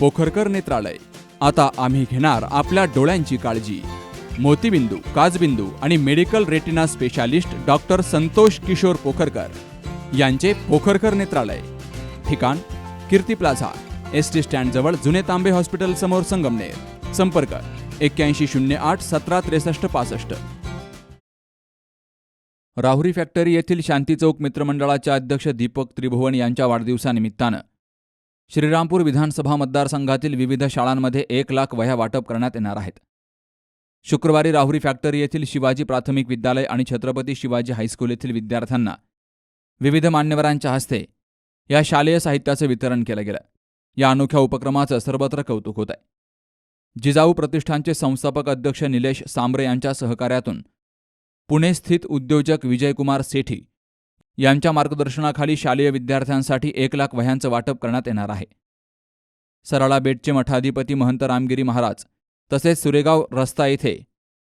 पोखरकर नेत्रालय. आता आम्ही घेणार आपल्या डोळ्यांची काळजी. मोतीबिंदू काजबिंदू आणि medical retina specialist doctor Santosh Kishor Pokharkar यांचे पोखरकर नेत्रालय. ठिकाण कीर्ती प्लाझा एस टी स्टँडजवळ जुने तांबे हॉस्पिटल समोर संगमनेर. संपर्क एक्क्याऐंशी शून्य आठ सतरा त्रेसष्ट पासष्ट. राहुरी फॅक्टरी येथील शांती चौक मित्रमंडळाच्या अध्यक्ष दीपक त्रिभुवन यांच्या वाढदिवसानिमित्तानं श्रीरामपूर विधानसभा मतदारसंघातील विविध शाळांमध्ये एक लाख वह्या वाटप करण्यात येणार आहेत. शुक्रवारी राहुरी फॅक्टरी येथील शिवाजी प्राथमिक विद्यालय आणि छत्रपती शिवाजी हायस्कूल येथील विद्यार्थ्यांना विविध मान्यवरांच्या हस्ते या शालेय साहित्याचं वितरण केलं गेलं. या अनोख्या उपक्रमाचं सर्वत्र कौतुक होत आहे जिजाऊ प्रतिष्ठानचे संस्थापक अध्यक्ष निलेश सांबरे यांच्या सहकार्यातून पुणे स्थित उद्योजक विजयकुमार सेठी यांच्या मार्गदर्शनाखाली शालेय विद्यार्थ्यांसाठी एक लाख वह्यांचं वाटप करण्यात येणार आहे. सराळा बेटचे मठाधिपती महंत रामगिरी महाराज तसेच सुरेगाव रस्ता येथे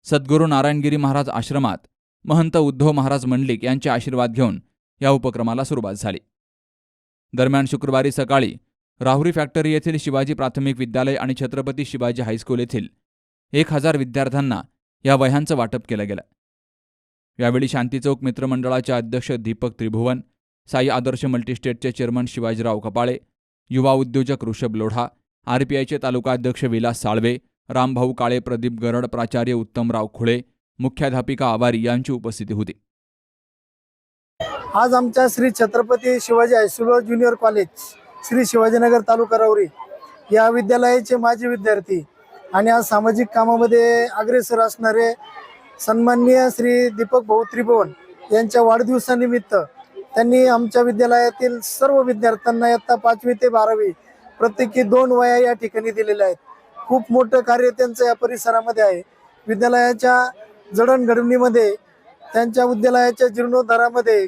सद्गुरू नारायणगिरी महाराज आश्रमात महंत उद्धव महाराज मंडलिक यांचे आशीर्वाद घेऊन या उपक्रमाला सुरुवात झाली. दरम्यान शुक्रवारी सकाळी राहुरी फॅक्टरी येथील शिवाजी प्राथमिक विद्यालय आणि छत्रपती शिवाजी हायस्कूल येथील एक हजार विद्यार्थ्यांना या वह्यांचं वाटप केलं गेलं. यावेळी शांती चौक मित्रमंडळाचे अध्यक्ष दीपक त्रिभुवन साई आदर्श मल्टीस्टेटचे चेअरमन शिवाजीराव कपाळे युवा उद्योजक ऋषभ लोढा आरपीआयचे तालुकाध्यक्ष विलास साळवे रामभाऊ काळे प्रदीप गरड प्राचार्य उत्तमराव खुळे मुख्याध्यापिका आवारी यांची उपस्थिती होती. आज आमच्या Shri Chhatrapati Shivaji high school junior college Shri Shivajinagar तालुका राऊरी या विद्यालयाचे माजी विद्यार्थी आणि आज सामाजिक कामामध्ये अग्रेसर असणारे सन्माननीय श्री दीपक भाऊ त्रिभुवन यांच्या वाढदिवसानिमित्त त्यांनी आमच्या विद्यालयातील सर्व विद्यार्थ्यांना इयत्ता पाचवी ते बारावी प्रत्येकी दोन वया या ठिकाणी दिलेल्या आहेत. खूप मोठं कार्य त्यांचं या परिसरामध्ये आहे. विद्यालयाच्या जडणघडणीमध्ये त्यांच्या विद्यालयाच्या जीर्णोद्धारामध्ये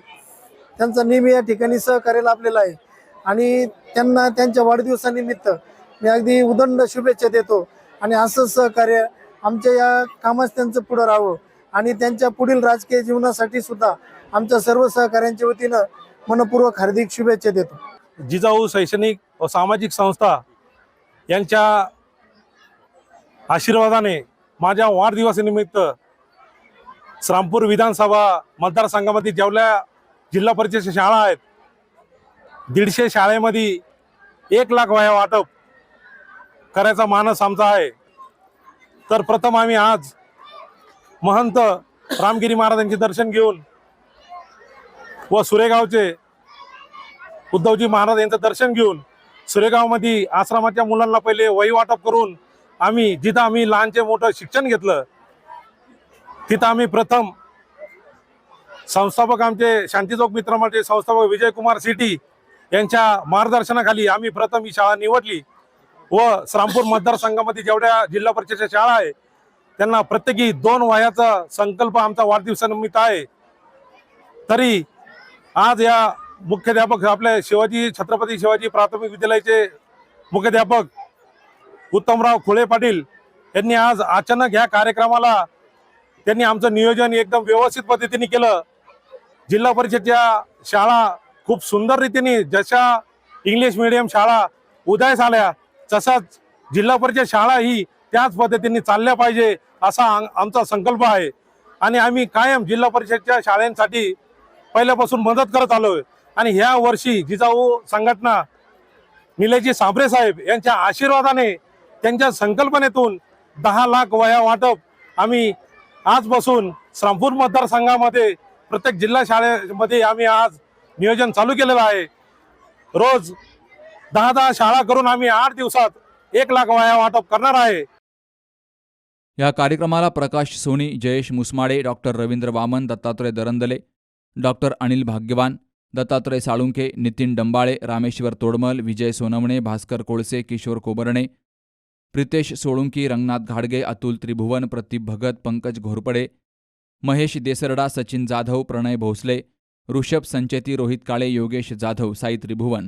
त्यांचा नेहमी या ठिकाणी सहकार्य लाभलेला आहे. आणि त्यांना त्यांच्या वाढदिवसानिमित्त मी अगदी उदंड शुभेच्छा देतो आणि असं सहकार्य आमच्या या कामास त्यांचं पुढं राहावं. आणि त्यांच्या पुढील राजकीय जीवनासाठी सुद्धा आमच्या सर्व सहकाऱ्यांच्या वतीनं मनपूर्वक हार्दिक शुभेच्छा देतो. जिजाऊ शैक्षणिक व सामाजिक संस्था यांच्या आशीर्वादाने माझ्या वाढदिवसानिमित्त श्रामपूर विधानसभा मतदारसंघामध्ये जेवल्या जिल्हा परिषदेच्या शाळा आहेत दीडशे शाळेमध्ये एक लाख वया वाटप करायचा मानस आमचा आहे. तर प्रथम आम्ही आज महंत रामगिरी महाराजांचे दर्शन घेऊन व सुरेगावचे उद्धवजी महाराज यांचं दर्शन घेऊन सुरेगावमध्ये आश्रमाच्या मुलांना पहिले वही वाटप करून आम्ही जिथं आम्ही लहानचे मोठं शिक्षण घेतलं तिथं आम्ही प्रथम संस्थापक आमचे शांतीचौक मित्र संस्थापक विजयकुमार सिटी यांच्या मार्गदर्शनाखाली आम्ही प्रथम ही शाळा निवडली. व श्रामपूर मतदारसंघामध्ये जेवढ्या जिल्हा परिषदेच्या शाळा आहे त्यांना प्रत्येकी दोन वयाचा संकल्प आमचा वाढदिवसानिमित्त आहे. तरी आज या मुख्याध्यापक आपले शिवाजी छत्रपती शिवाजी प्राथमिक विद्यालयाचे मुख्याध्यापक उत्तमराव खुळे पाटील यांनी आज अचानक ह्या कार्यक्रमाला त्यांनी आमचं नियोजन एकदम व्यवस्थित पद्धतीने केलं. जिल्हा परिषदच्या शाळा खूप सुंदर रीतीने जशा इंग्लिश मिडियम शाळा उदयास आल्या तसाच जिल्हा परिषद शाळा ही त्याच पद्धतीने चालल्या पाहिजे असा आम- आमचा संकल्प आहे. आणि आम्ही कायम जिल्हा परिषदच्या शाळांसाठी पहिल्यापासून मदत करत आलो आहे आणि ह्या वर्षी जिजाऊ संघटना निलयजी साबरे साहेब यांच्या आशीर्वादाने त्यांच्या संकल्पनेतून दहा लाख वया वाटप आम्ही आजपासून श्रामपूर मतदारसंघामध्ये प्रत्येक जिल्हा शाळेमध्ये आम्ही आज नियोजन चालू केलेलं आहे. रोज दहा दहा शाळा करून आम्ही आठ दिवसात एक लाख वाया वाटप करणार आहे. या कार्यक्रमाला प्रकाश सोनी जयेश मुसमाडे डॉक्टर रवींद्र वामन दत्तात्रय दरंदले डॉक्टर अनिल भाग्यवान दत्तात्रय साळुंके नितीन डंबाळे रामेश्वर तोडमल विजय सोनवणे भास्कर कोळसे किशोर कोबरणे प्रितेश सोळुंकी रंगनाथ घाडगे अतुल त्रिभुवन प्रतीप भगत पंकज घोरपडे महेश देसरडा सचिन जाधव प्रणय भोसले ऋषभ संचेती रोहित काळे योगेश जाधव साई त्रिभुवन